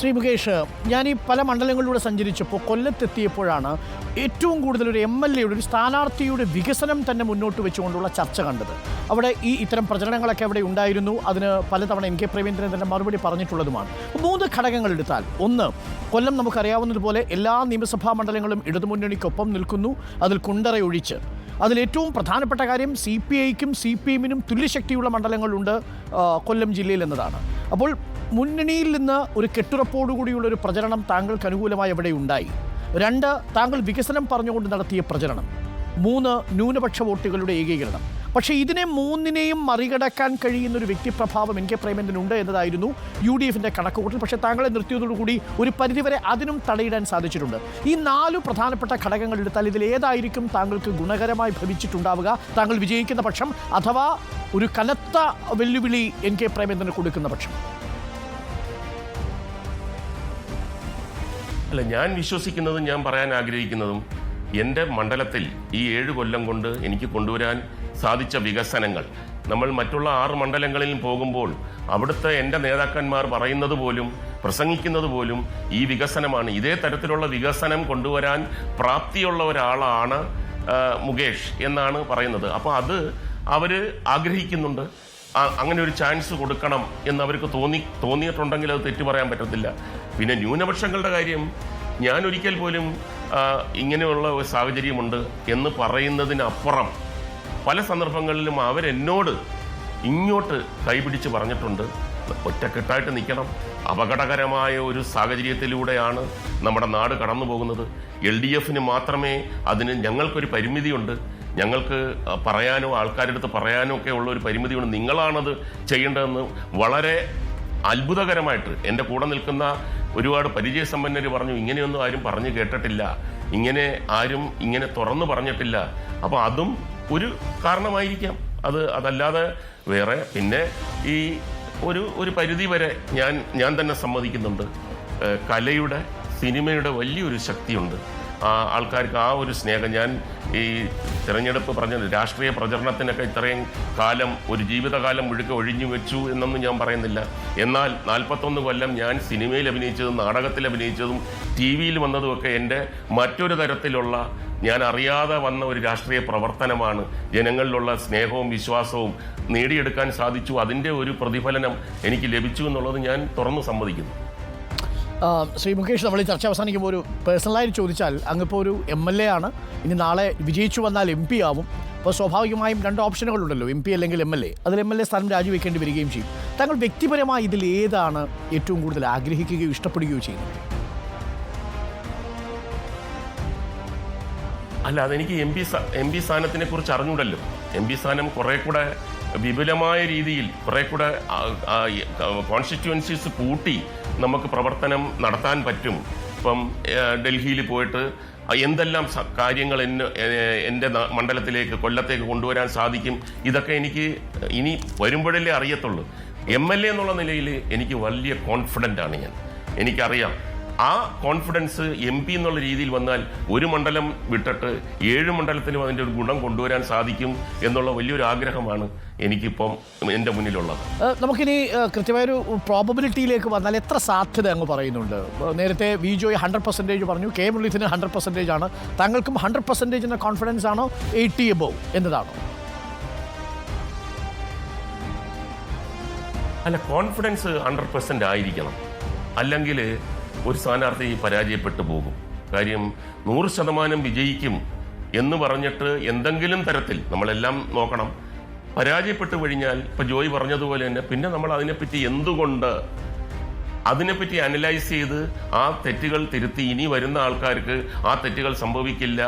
ശ്രീ മുകേഷ് ഞാൻ ഈ പല മണ്ഡലങ്ങളിലൂടെ സഞ്ചരിച്ചപ്പോൾ കൊല്ലത്തെത്തിയപ്പോഴാണ് ഏറ്റവും കൂടുതൽ ഒരു എം എൽ എയുടെ ഒരു സ്ഥാനാർത്ഥിയുടെ വികസനം തന്നെ മുന്നോട്ട് വെച്ചുകൊണ്ടുള്ള ചർച്ച കണ്ടത്. അവിടെ ഈ ഇത്തരം പ്രചരണങ്ങളൊക്കെ അവിടെ ഉണ്ടായിരുന്നു. അതിന് പലതവണ എൻ കെ പ്രേമേന്ദ്രൻ തന്നെ മറുപടി പറഞ്ഞിട്ടുള്ളതുമാണ്. മൂന്ന് ഘടകങ്ങൾ എടുത്താൽ ഒന്ന് കൊല്ലം നമുക്കറിയാവുന്നതുപോലെ എല്ലാ നിയമസഭാ മണ്ഡലങ്ങളും ഇടതുമുന്നണിക്കൊപ്പം നിൽക്കുന്നു. അതിൽ കുണ്ടറയൊഴിച്ച്. അതിലേറ്റവും പ്രധാനപ്പെട്ട കാര്യം സി പി ഐക്കും സി പി എമ്മിനും തുല്യശക്തിയുള്ള മണ്ഡലങ്ങളുണ്ട് കൊല്ലം ജില്ലയിൽ എന്നതാണ്. അപ്പോൾ മുന്നണിയിൽ നിന്ന് ഒരു കെട്ടുറപ്പോടുകൂടിയുള്ള ഒരു പ്രചരണം താങ്കൾക്ക് അനുകൂലമായി എവിടെ ഉണ്ടായി. രണ്ട് താങ്കൾ വികസനം പറഞ്ഞുകൊണ്ട് നടത്തിയ പ്രചരണം. മൂന്ന് ന്യൂനപക്ഷ വോട്ടുകളുടെ ഏകീകരണം. പക്ഷേ ഇതിനെ മൂന്നിനെയും മറികടക്കാൻ കഴിയുന്ന ഒരു വ്യക്തിപ്രഭാവം എൻ കെ പ്രേമേന്ദ്രനുണ്ട് എന്നതായിരുന്നു യു ഡി എഫിന്റെ കണക്കുകൂട്ടൽ. പക്ഷേ താങ്കളെ നിർത്തിയതോടുകൂടി ഒരു പരിധിവരെ അതിനും തടയിടാൻ സാധിച്ചിട്ടുണ്ട്. ഈ നാല് പ്രധാനപ്പെട്ട ഘടകങ്ങൾ എടുത്താൽ ഇതിൽ ഏതായിരിക്കും താങ്കൾക്ക് ഗുണകരമായി ഭവിച്ചിട്ടുണ്ടാവുക? താങ്കൾ വിജയിക്കുന്ന പക്ഷം അഥവാ ഒരു കനത്ത വെല്ലുവിളി എൻ കെ പ്രേമേന്ദ്രന് കൊടുക്കുന്ന പക്ഷം. അല്ല ഞാൻ വിശ്വസിക്കുന്നതും ഞാൻ പറയാൻ ആഗ്രഹിക്കുന്നതും എന്റെ മണ്ഡലത്തിൽ ഈ ഏഴ് കൊല്ലം കൊണ്ട് എനിക്ക് കൊണ്ടുവരാൻ സാധിച്ച വികസനങ്ങൾ. നമ്മൾ മറ്റുള്ള ആറ് മണ്ഡലങ്ങളിൽ പോകുമ്പോൾ അവിടുത്തെ എന്റെ നേതാക്കന്മാർ പറയുന്നത് പോലും പ്രസംഗിക്കുന്നത് പോലും ഈ വികസനമാണ്. ഇതേ തരത്തിലുള്ള വികസനം കൊണ്ടുവരാൻ പ്രാപ്തിയുള്ള ഒരാളാണ് മുകേഷ് എന്നാണ് പറയുന്നത്. അപ്പോൾ അത് അവർ ആഗ്രഹിക്കുന്നുണ്ട്. അങ്ങനെ ഒരു ചാൻസ് കൊടുക്കണം എന്ന് അവർക്ക് തോന്നി തോന്നിയിട്ടുണ്ടെങ്കിൽ അത് തെറ്റു പറയാൻ പറ്റത്തില്ല. പിന്നെ ന്യൂനപക്ഷങ്ങളുടെ കാര്യം ഞാൻ ഒരിക്കൽ പോലും ഇങ്ങനെയുള്ള ഒരു സാഹചര്യമുണ്ട് എന്ന് പറയുന്നതിനപ്പുറം പല സന്ദർഭങ്ങളിലും അവരെന്നോട് ഇങ്ങോട്ട് കൈപിടിച്ച് പറഞ്ഞിട്ടുണ്ട്. ഒറ്റക്കെട്ടായിട്ട് നിൽക്കണം. അപകടകരമായ ഒരു സാഹചര്യത്തിലൂടെയാണ് നമ്മുടെ നാട് കടന്നു പോകുന്നത് എൽ ഡി എഫിന് മാത്രമേ അതിന് ഞങ്ങൾക്കൊരു പരിമിതിയുണ്ട്. ഞങ്ങൾക്ക് പറയാനോ ആൾക്കാരുടെ അടുത്ത് പറയാനോ ഒക്കെ ഉള്ള ഒരു പരിമിതിയുണ്ട്. നിങ്ങളാണത് ചെയ്യേണ്ടതെന്ന് വളരെ അത്ഭുതകരമായിട്ട് എന്റെ കൂടെ നിൽക്കുന്ന ഒരുപാട് പരിചയസമ്പന്നർ പറഞ്ഞു ഇങ്ങനെയൊന്നും ആരും പറഞ്ഞു കേട്ടിട്ടില്ല. ഇങ്ങനെ ആരും ഇങ്ങനെ തുറന്നു പറഞ്ഞിട്ടില്ല. അപ്പോൾ അതും ഒരു കാരണമായിരിക്കാം. അത് അതല്ലാതെ വേറെ പിന്നെ ഈ ഒരു ഒരു പരിധി വരെ ഞാൻ ഞാൻ തന്നെ സമ്മതിക്കുന്നുണ്ട്. കലയുടെ സിനിമയുടെ വലിയൊരു ശക്തിയുണ്ട്. ആൾക്കാർക്ക് ആ ഒരു സ്നേഹം ഞാൻ ഈ തിരഞ്ഞെടുപ്പ് പറഞ്ഞ രാഷ്ട്രീയ പ്രചരണത്തിനൊക്കെ ഇത്രയും കാലം ഒരു ജീവിതകാലം മുഴുക്കെ ഒഴിഞ്ഞു വെച്ചു എന്നൊന്നും ഞാൻ പറയുന്നില്ല. എന്നാൽ നാൽപ്പത്തൊന്ന് കൊല്ലം ഞാൻ സിനിമയിൽ അഭിനയിച്ചതും നാടകത്തിൽ അഭിനയിച്ചതും ടി വിയിൽ വന്നതുമൊക്കെ എന്റെ മറ്റൊരു തരത്തിലുള്ള ഞാൻ അറിയാതെ വന്ന ഒരു രാഷ്ട്രീയ പ്രവർത്തനമാണ്. ജനങ്ങളിലുള്ള സ്നേഹവും വിശ്വാസവും നേടിയെടുക്കാൻ സാധിച്ചു. അതിന്റെ ഒരു പ്രതിഫലനം എനിക്ക് ലഭിച്ചു എന്നുള്ളത് ഞാൻ തുറന്നു സമ്മതിക്കുന്നു. ശ്രീ മുകേഷ് നമ്മൾ ഈ ചർച്ച അവസാനിക്കുമ്പോൾ ഒരു പേഴ്സണലായിട്ട് ചോദിച്ചാൽ അങ്ങിപ്പോൾ ഒരു എം എൽ എ ആണ്. ഇനി നാളെ വിജയിച്ചു വന്നാൽ എം പി ആവും. അപ്പോൾ സ്വാഭാവികമായും രണ്ട് ഓപ്ഷനുകളുണ്ടല്ലോ എം പി അല്ലെങ്കിൽ എം എൽ എ അതിൽ എം എൽ എ സ്ഥാനം രാജിവെക്കേണ്ടി വരികയും ചെയ്യും. താങ്കൾ വ്യക്തിപരമായി ഇതിൽ ഏതാണ് ഏറ്റവും കൂടുതൽ ആഗ്രഹിക്കുകയോ ഇഷ്ടപ്പെടുകയോ ചെയ്യുന്നത്? അല്ല അതെനിക്ക് എം പി എം പി സ്ഥാനത്തിനെ കുറിച്ച് അറിഞ്ഞൂടല്ലോ. എം പി സ്ഥാനം കുറെ കൂടെ വിപുലമായ രീതിയിൽ കുറെ കൂടെ കോൺസ്റ്റിറ്റ്യുവൻസീസ് കൂട്ടി നമുക്ക് പ്രവർത്തനം നടത്താൻ പറ്റും. ഇപ്പം ഡൽഹിയിൽ പോയിട്ട് എന്തെല്ലാം കാര്യങ്ങൾ എന്നെ എന്റെ മണ്ഡലത്തിലേക്ക് കൊല്ലത്തേക്ക് കൊണ്ടുവരാൻ സാധിക്കും? ഇതൊക്കെ എനിക്ക് ഇനി വരുമ്പോഴല്ലേ അറിയത്തുള്ളൂ. എം എൽ എ എന്നുള്ള നിലയിൽ എനിക്ക് വലിയ കോൺഫിഡന്റ് ആണ് ഞാൻ. എനിക്കറിയാം. ആ കോൺഫിഡൻസ് എം പി എന്നുള്ള രീതിയിൽ വന്നാൽ ഒരു മണ്ഡലം വിട്ടിട്ട് ഏഴ് മണ്ഡലത്തിനും അതിന്റെ ഒരു ഗുണം കൊണ്ടുവരാൻ സാധിക്കും എന്നുള്ള വലിയൊരു ആഗ്രഹമാണ് എനിക്കിപ്പം എന്റെ മുന്നിലുള്ളത്. നമുക്കിനി കൃത്യമായൊരു പ്രോബബിലിറ്റിയിലേക്ക് വന്നാൽ എത്ര സാധ്യത അങ്ങ് പറയുന്നുണ്ട്? നേരത്തെ വി ജോയ് ഹൺഡ്രഡ് പെർസെന്റേജ് പറഞ്ഞു കെ മുരളീധരന് ഹൺഡ്രഡ് പെർസെന്റേജ് ആണ്. താങ്കൾക്കും ഹൺഡ്രഡ് എന്ന കോൺഫിഡൻസ് ആണോ? എയ്റ്റി എബോവ് എന്നതാണോ? അല്ല കോൺഫിഡൻസ് ഹൺഡ്രഡ് പെർസെന്റ് ആയിരിക്കണം. അല്ലെങ്കിൽ ഒരു സ്ഥാനാർത്ഥി പരാജയപ്പെട്ടു പോകും. കാര്യം നൂറ് ശതമാനം വിജയിക്കും എന്ന് പറഞ്ഞിട്ട് എന്തെങ്കിലും തരത്തിൽ നമ്മളെല്ലാം നോക്കണം. പരാജയപ്പെട്ടു കഴിഞ്ഞാൽ ഇപ്പൊ ജോയി പറഞ്ഞതുപോലെ തന്നെ പിന്നെ നമ്മൾ അതിനെപ്പറ്റി എന്തുകൊണ്ട് അതിനെപ്പറ്റി അനലൈസ് ചെയ്ത് ആ തെറ്റുകൾ തിരുത്തി ഇനി വരുന്ന ആൾക്കാർക്ക് ആ തെറ്റുകൾ സംഭവിക്കില്ല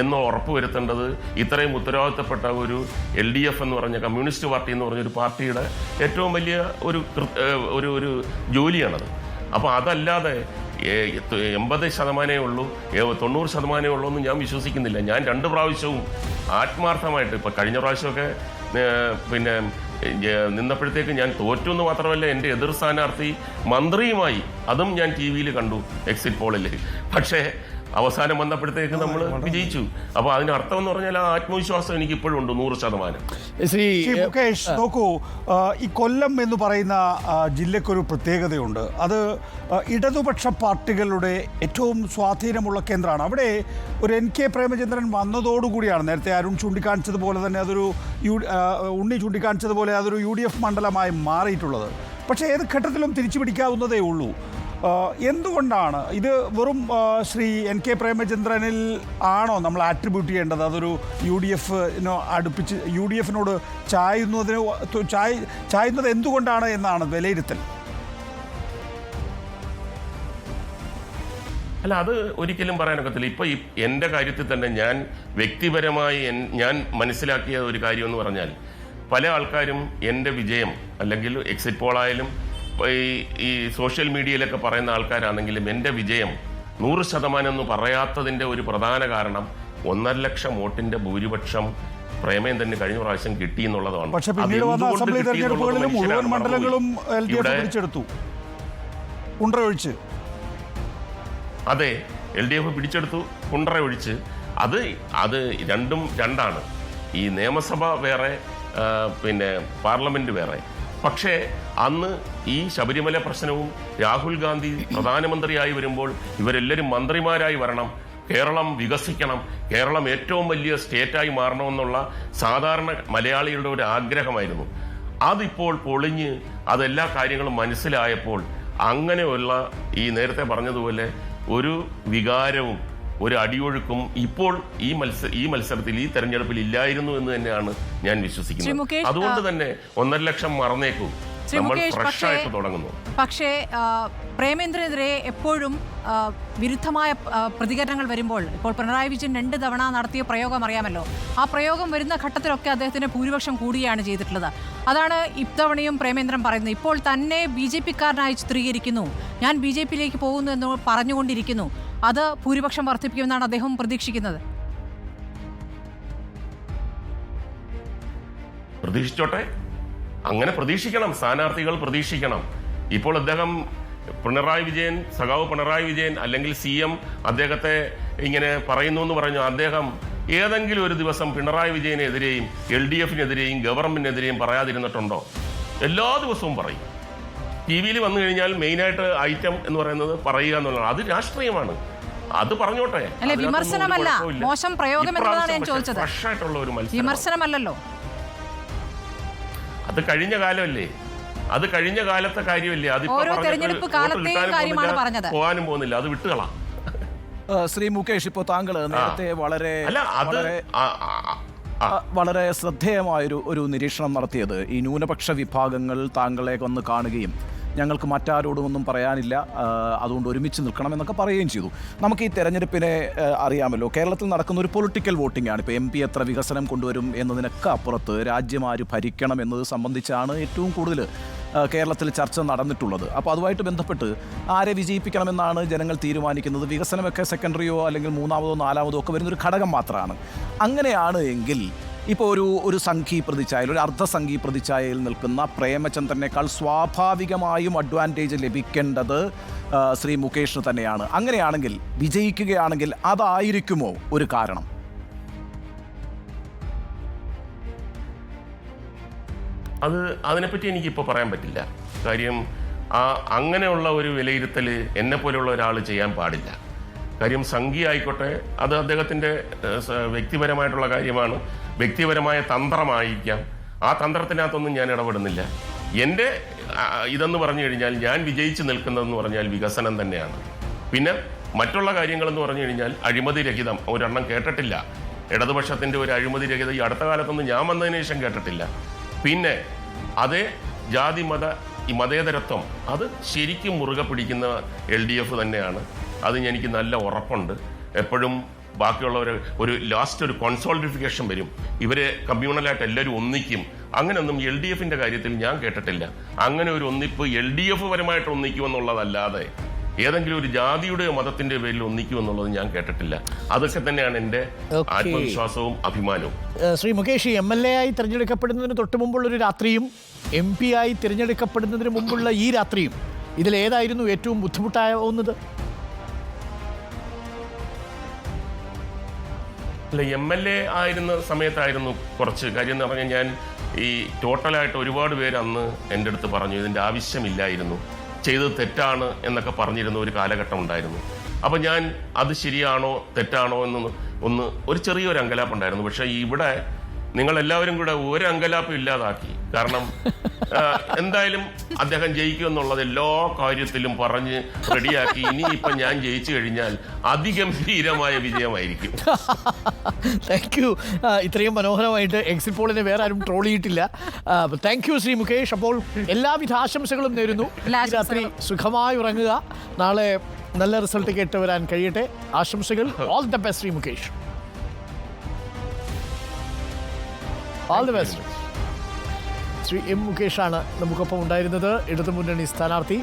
എന്ന് ഉറപ്പുവരുത്തേണ്ടത് ഇത്രയും ഉത്തരവാദിത്തപ്പെട്ട ഒരു എൽ ഡി എഫ് എന്ന് പറഞ്ഞ കമ്മ്യൂണിസ്റ്റ് പാർട്ടി എന്ന് പറഞ്ഞ ഒരു പാർട്ടിയുടെ ഏറ്റവും വലിയ ഒരു ഒരു ഒരു ജോലിയാണത്. അപ്പോൾ അതല്ലാതെ എൺപത് ശതമാനമേ ഉള്ളൂ തൊണ്ണൂറ് ശതമാനമേ ഉള്ളൂ എന്ന് ഞാൻ വിശ്വസിക്കുന്നില്ല. ഞാൻ രണ്ട് പ്രാവശ്യവും ആത്മാർത്ഥമായിട്ട് ഇപ്പൊ കഴിഞ്ഞ പ്രാവശ്യമൊക്കെ പിന്നെ നിന്നപ്പോഴത്തേക്ക് ഞാൻ തോറ്റു എന്ന് മാത്രമല്ല എന്റെ എതിർ സ്ഥാനാർത്ഥി മന്ത്രിയുമായി അതും ഞാൻ ടി വിയിൽ കണ്ടു എക്സിറ്റ് പോളിൽ പക്ഷേ അവസാനം വന്നപ്പോഴത്തേക്ക് നമ്മൾ വിജയിച്ചു. അപ്പോൾ അതിന് അർത്ഥം എന്ന് പറഞ്ഞാൽ ആ ആത്മവിശ്വാസം എനിക്ക് ഇപ്പോഴും ഉണ്ട് നൂറ് ശതമാനം. ശ്രീ മുകേഷ് നോക്കൂ ഈ കൊല്ലം എന്ന് പറയുന്ന ജില്ലക്കൊരു പ്രത്യേകതയുണ്ട്. അത് ഇടതുപക്ഷ പാർട്ടികളുടെ ഏറ്റവും സ്വാധീനമുള്ള കേന്ദ്രമാണ്. അവിടെ ഒരു എൻ കെ പ്രേമചന്ദ്രൻ വന്നതോടുകൂടിയാണ് നേരത്തെ അരുൺ ചൂണ്ടിക്കാണിച്ചതുപോലെ തന്നെ അതൊരു യു ഉണ്ണി ചൂണ്ടിക്കാണിച്ചതുപോലെ അതൊരു യു ഡി എഫ് മണ്ഡലമായി മാറിയിട്ടുള്ളത്. പക്ഷേ ഏത് ഘട്ടത്തിലും തിരിച്ചു പിടിക്കാവുന്നതേ ഉള്ളൂ. എന്തുകൊണ്ടാണ്? ഇത് വെറും ശ്രീ എൻ കെ പ്രേമചന്ദ്രനിൽ ആണോ നമ്മൾ ആട്രിബ്യൂട്ട് ചെയ്യേണ്ടത്? അതൊരു യു ഡി എഫിനോ അടുപ്പിച്ച് യു ഡി എഫിനോട് ചായുന്നതിന് ചായ് ചായ ചായുന്നത് എന്തുകൊണ്ടാണ് എന്നാണ് വിലയിരുത്തൽ. അല്ല അത് ഒരിക്കലും പറയാനൊക്കത്തില്ല. ഇപ്പോൾ ഈ എന്റെ കാര്യത്തിൽ തന്നെ ഞാൻ വ്യക്തിപരമായി ഞാൻ മനസ്സിലാക്കിയ ഒരു കാര്യമെന്ന് പറഞ്ഞാൽ പല ആൾക്കാരും എന്റെ വിജയം അല്ലെങ്കിൽ എക്സിറ്റ് ഇപ്പൊ ഈ ഈ സോഷ്യൽ മീഡിയയിലൊക്കെ പറയുന്ന ആൾക്കാരാണെങ്കിലും എന്റെ വിജയം നൂറ് ശതമാനം എന്ന് പറയാത്തതിന്റെ ഒരു പ്രധാന കാരണം ഒന്നര ലക്ഷം വോട്ടിന്റെ ഭൂരിപക്ഷം പ്രേമയം തന്നെ കഴിഞ്ഞ പ്രാവശ്യം കിട്ടി എന്നുള്ളതാണ്. പക്ഷെ പിന്നീട് വന്ന അസംബ്ലി തെരഞ്ഞെടുപ്പുകളിലും മുഴുവൻ മണ്ഡലങ്ങളും എൽ ഡി എഫ് പിടിച്ചെടുത്തു അതെ എൽ ഡി എഫ് പിടിച്ചെടുത്തു കുണ്ടറ ഒഴിച്ച് അത് അത് രണ്ടും രണ്ടാണ്. ഈ നിയമസഭ വേറെ പിന്നെ പാർലമെന്റ് വേറെ. പക്ഷേ അന്ന് ഈ ശബരിമല പ്രശ്നവും രാഹുൽ ഗാന്ധി പ്രധാനമന്ത്രിയായി വരുമ്പോൾ ഇവരെല്ലാവരും മന്ത്രിമാരായി വരണം കേരളം വികസിക്കണം കേരളം ഏറ്റവും വലിയ സ്റ്റേറ്റായി മാറണമെന്നുള്ള സാധാരണ മലയാളികളുടെ ഒരു ആഗ്രഹമായിരുന്നു. അതിപ്പോൾ പൊളിഞ്ഞ് അതെല്ലാ കാര്യങ്ങളും മനസ്സിലായപ്പോൾ അങ്ങനെയുള്ള ഈ നേരത്തെ പറഞ്ഞതുപോലെ ഒരു വികാരവും ഒരു അടിയൊഴുക്കും ഇപ്പോൾ ഈ മത്സര ഈ മത്സരത്തിൽ ഈ തെരഞ്ഞെടുപ്പിൽ ഇല്ലായിരുന്നു എന്ന് തന്നെയാണ് ഞാൻ വിശ്വസിക്കുന്നത്. അതുകൊണ്ട് തന്നെ ഒന്നര ലക്ഷം മറന്നേക്കൂ. നമ്മൾ തുടങ്ങുന്നു. പക്ഷേ പ്രേമേന്ദ്രനെതിരെ എപ്പോഴും വിരുദ്ധമായ പ്രതികരണങ്ങൾ വരുമ്പോൾ ഇപ്പോൾ പിണറായി വിജയൻ രണ്ട് തവണ നടത്തിയ പ്രയോഗം അറിയാമല്ലോ. ആ പ്രയോഗം വരുന്ന ഘട്ടത്തിലൊക്കെ അദ്ദേഹത്തിന് ഭൂരിപക്ഷം കൂടുകയാണ് ചെയ്തിട്ടുള്ളത്. അതാണ് ഇത്തവണയും പ്രേമേന്ദ്രൻ പറയുന്നത്. ഇപ്പോൾ തന്നെ ബി ജെ പിക്കാരനായി ചിത്രീകരിക്കുന്നു. ഞാൻ ബി ജെ പിയിലേക്ക് പോകുന്നു എന്ന് പറഞ്ഞുകൊണ്ടിരിക്കുന്നു. അത് ഭൂരിപക്ഷം വർദ്ധിപ്പിക്കുമെന്നാണ് അദ്ദേഹം പ്രതീക്ഷിക്കുന്നത്. പ്രതീക്ഷിച്ചോട്ടെ? അങ്ങനെ പ്രതീക്ഷിക്കണം. സ്ഥാനാർത്ഥികൾ പ്രതീക്ഷിക്കണം. ഇപ്പോൾ അദ്ദേഹം പിണറായി വിജയൻ സഖാവ് പിണറായി വിജയൻ അല്ലെങ്കിൽ സി എം അദ്ദേഹത്തെ ഇങ്ങനെ പറയുന്നു എന്ന് പറഞ്ഞു. അദ്ദേഹം ഏതെങ്കിലും ഒരു ദിവസം പിണറായി വിജയനെതിരെയും എൽ ഡി എഫിനെതിരെയും ഗവൺമെന്റിനെതിരെയും പറയാതിരുന്നിട്ടുണ്ടോ? എല്ലാ ദിവസവും പറയും. ടി വിയിൽ വന്നു കഴിഞ്ഞാൽ മെയിനായിട്ട് ഐറ്റം എന്ന് പറയുന്നത് പറയുക എന്നുള്ളതാണ്. അത് രാഷ്ട്രീയമാണ്. അത് പറഞ്ഞോട്ടെ. അല്ലെ, വിമർശനമല്ല. മോശം പ്രയോഗം എന്നുള്ളതാണ് ഞാൻ ചോദിച്ചത്. ആയിട്ടുള്ള ഒരു മത്സരം വിമർശനമല്ലല്ലോ. അത് കഴിഞ്ഞ കാലമല്ലേ? അത് കഴിഞ്ഞ കാലത്തെ കാര്യമല്ലേ? അത് ഓരോ പറഞ്ഞിട്ട് തെരഞ്ഞെടുപ്പ് കാലത്തെയും കാര്യമാണ് പോകുന്നില്ല, പറഞ്ഞത്. പോകാനും പോകുന്നില്ല. അത് വിട്ടുകളാം. ശ്രീ മുകേഷ് ഇപ്പോ താങ്കൾ നേരത്തെ വളരെ വളരെ ശ്രദ്ധേയമായൊരു ഒരു നിരീക്ഷണം നടത്തിയത് ഈ ന്യൂനപക്ഷ വിഭാഗങ്ങൾ താങ്കളെ കൊന്ന് കാണുകയും ഞങ്ങൾക്ക് മറ്റാരോടും ഒന്നും പറയാനില്ല അതുകൊണ്ട് ഒരുമിച്ച് നിൽക്കണം എന്നൊക്കെ പറയുകയും ചെയ്തു. നമുക്ക് ഈ തെരഞ്ഞെടുപ്പിനെ അറിയാമല്ലോ കേരളത്തിൽ നടക്കുന്ന ഒരു പൊളിറ്റിക്കൽ വോട്ടിംഗ് ആണ്. ഇപ്പോൾ എം പി എത്ര വികസനം കൊണ്ടുവരും എന്നതിനൊക്കെ അപ്പുറത്ത് രാജ്യം ആര് ഭരിക്കണം എന്നത് സംബന്ധിച്ചാണ് ഏറ്റവും കൂടുതൽ കേരളത്തിൽ ചർച്ച നടന്നിട്ടുള്ളത്. അപ്പോൾ അതുമായിട്ട് ബന്ധപ്പെട്ട് ആരെ വിജയിപ്പിക്കണമെന്നാണ് ജനങ്ങൾ തീരുമാനിക്കുന്നത്? വികസനമൊക്കെ സെക്കൻഡറിയോ അല്ലെങ്കിൽ മൂന്നാമതോ നാലാമതോ ഒക്കെ വരുന്നൊരു ഘടകം മാത്രമാണ്. അങ്ങനെയാണ് എങ്കിൽ ഇപ്പോൾ ഒരു ഒരു സംഘീ പ്രതിച്ഛായയിൽ ഒരു അർദ്ധസംഘീ പ്രതിച്ഛായയിൽ നിൽക്കുന്ന പ്രേമചന്ദ്രനേക്കാൾ സ്വാഭാവികമായും അഡ്വാന്റേജ് ലഭിക്കേണ്ടത് ശ്രീ മുകേഷിന് തന്നെയാണ്. അങ്ങനെയാണെങ്കിൽ വിജയിക്കുകയാണെങ്കിൽ അതായിരിക്കുമോ ഒരു കാരണം? അത് അതിനെപ്പറ്റി എനിക്കിപ്പോൾ പറയാൻ പറ്റില്ല. കാര്യം ആ അങ്ങനെയുള്ള ഒരു വിലയിരുത്തൽ എന്നെ പോലെയുള്ള ഒരാൾ ചെയ്യാൻ പാടില്ല. കാര്യം സംഖ്യ ആയിക്കോട്ടെ അത് അദ്ദേഹത്തിന്റെ വ്യക്തിപരമായിട്ടുള്ള കാര്യമാണ്. വ്യക്തിപരമായ തന്ത്രമായിരിക്കാം. ആ തന്ത്രത്തിനകത്തൊന്നും ഞാൻ ഇടപെടുന്നില്ല. എന്റെ ഇതെന്ന് പറഞ്ഞു കഴിഞ്ഞാൽ ഞാൻ വിജയിച്ച് നിൽക്കുന്നതെന്ന് പറഞ്ഞാൽ വികസനം തന്നെയാണ്. പിന്നെ മറ്റുള്ള കാര്യങ്ങളെന്ന് പറഞ്ഞു കഴിഞ്ഞാൽ അഴിമതി രഹിതം. ഒരെണ്ണം കേട്ടിട്ടില്ല. ഇടതുപക്ഷത്തിന്റെ ഒരു അഴിമതി രഹിതം. ഈ അടുത്ത കാലത്തൊന്നും ഞാൻ വന്നതിന് ശേഷം കേട്ടിട്ടില്ല. പിന്നെ അതേ ജാതി മത ഈ മതേതരത്വം അത് ശരിക്കും മുറുകെ പിടിക്കുന്ന എൽ ഡി എഫ് തന്നെയാണ്. അത് എനിക്ക് നല്ല ഉറപ്പുണ്ട്. എപ്പോഴും ബാക്കിയുള്ളവർ ഒരു ലാസ്റ്റ് ഒരു കോൺസോൾട്ടിഫിക്കേഷൻ വരും. ഇവരെ കമ്മ്യൂണലായിട്ട് എല്ലാവരും ഒന്നിക്കും. അങ്ങനെയൊന്നും എൽ ഡി എഫിന്റെ കാര്യത്തിൽ ഞാൻ കേട്ടിട്ടില്ല. അങ്ങനെ ഒരു ഒന്നിപ്പ് എൽ ഡി എഫ് പരമായിട്ട് ഒന്നിക്കുമെന്നുള്ളതല്ലാതെ ഏതെങ്കിലും ഒരു ജാതിയുടെ മതത്തിന്റെ പേരിൽ ഒന്നിക്കുമെന്നുള്ളത് ഞാൻ കേട്ടിട്ടില്ല. അതൊക്കെ തന്നെയാണ് എന്റെ ആത്മവിശ്വാസവും അഭിമാനവും. Shri Mukesh M L A ആയി തിരഞ്ഞെടുക്കപ്പെടുന്നതിന് തൊട്ട് മുമ്പുള്ള ഒരു രാത്രിയും എം പി ആയി തിരഞ്ഞെടുക്കപ്പെടുന്നതിന് മുമ്പുള്ള ഈ രാത്രിയും ഇതിലേതായിരുന്നു ഏറ്റവും ബുദ്ധിമുട്ടാവുന്നത് അല്ല എം എൽ എ ആയിരുന്ന സമയത്തായിരുന്നു കുറച്ച് കാര്യം എന്ന് പറഞ്ഞാൽ ഞാൻ ഈ ടോട്ടലായിട്ട് ഒരുപാട് പേര് അന്ന് എന്റെ അടുത്ത് പറഞ്ഞു ഇതിന്റെ ആവശ്യമില്ലായിരുന്നു. ചെയ്തത് തെറ്റാണ് എന്നൊക്കെ പറഞ്ഞിരുന്ന ഒരു കാലഘട്ടം ഉണ്ടായിരുന്നു. അപ്പോൾ ഞാൻ അത് ശരിയാണോ? തെറ്റാണോ? എന്ന് ഒന്ന് ഒരു ചെറിയൊരു അങ്കലാപ്പുണ്ടായിരുന്നു പക്ഷേ ഇവിടെ നിങ്ങൾ എല്ലാവരും കൂടെ ഒരു അങ്കലാപ്പം ഇല്ലാതാക്കി. കാരണം എന്തായാലും അദ്ദേഹം ജയിക്കും എന്നുള്ളത് എല്ലാ കാര്യത്തിലും പറഞ്ഞ് റെഡിയാക്കി. ഇനി ഇനിയിപ്പൊ ഞാൻ ജയിച്ചു കഴിഞ്ഞാൽ അതിഗംഭീരമായ വിജയമായിരിക്കും. താങ്ക് യു ഇത്രയും മനോഹരമായിട്ട് എക്സിറ്റ് പോളിനെ വേറെ ആരും ട്രോൾ ചെയ്തിട്ടില്ല. Thank you Shri Mukesh. അപ്പോൾ എല്ലാവിധ ആശംസകളും നേരുന്നു. രാത്രി സുഖമായി ഉറങ്ങുക. നാളെ നല്ല റിസൾട്ട് കേട്ട് വരാൻ കഴിയട്ടെ. ആശംസകൾ. All the best Shri Mukesh. All the best Shri M മുകേഷാണ് നമുക്കൊപ്പം ഉണ്ടായിരുന്നത്. ഇടതു മുന്നണി സ്ഥാനാർത്ഥി.